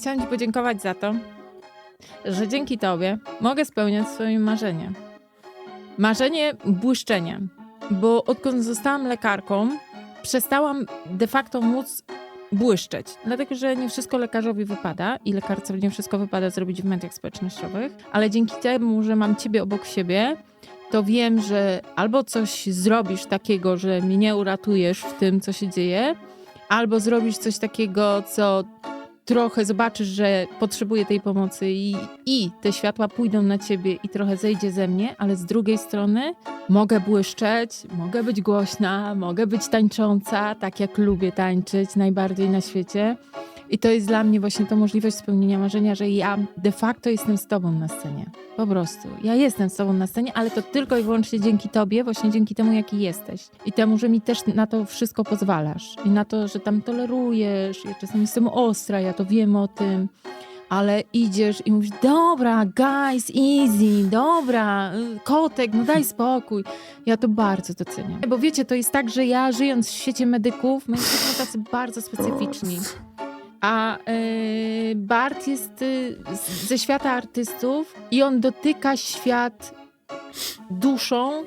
Chciałam Ci podziękować za to, że dzięki Tobie mogę spełniać swoje marzenie. Marzenie błyszczenia, bo odkąd zostałam lekarką, przestałam de facto móc błyszczeć, dlatego że nie wszystko lekarzowi wypada i lekarce nie wszystko wypada zrobić w mediach społecznościowych, ale dzięki temu, że mam Ciebie obok siebie, to wiem, że albo coś zrobisz takiego, że mnie uratujesz w tym, co się dzieje, albo zrobisz coś takiego, co trochę zobaczysz, że potrzebuję tej pomocy i, i te światła pójdą na ciebie i trochę zejdzie ze mnie, ale z drugiej strony mogę błyszczeć, mogę być głośna, mogę być tańcząca, tak jak lubię tańczyć najbardziej na świecie. I to jest dla mnie właśnie to możliwość spełnienia marzenia, że ja de facto jestem z tobą na scenie. Po prostu. Ja jestem z tobą na scenie, ale to tylko i wyłącznie dzięki tobie, właśnie dzięki temu, jaki jesteś. I temu, że mi też na to wszystko pozwalasz. I na to, że tam tolerujesz. Ja czasami jestem ostra, ja to wiem o tym. Ale idziesz i mówisz, dobra, guys, easy, dobra, kotek, no daj spokój. Ja to bardzo doceniam. Bo wiecie, to jest tak, że ja żyjąc w świecie medyków, my jesteśmy tacy bardzo specyficzni. A y, Bart jest y, ze świata artystów i on dotyka świat duszą,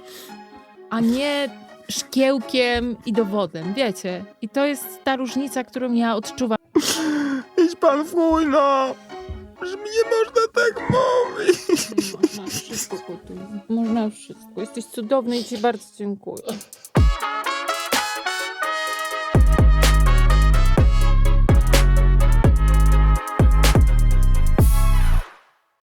a nie szkiełkiem i dowodem, wiecie. I to jest ta różnica, którą ja odczuwam. Idź pan w chuj, no! Że mi nie można tak mówić. Można wszystko, kotu. Można wszystko. Jesteś cudowny i ci bardzo dziękuję.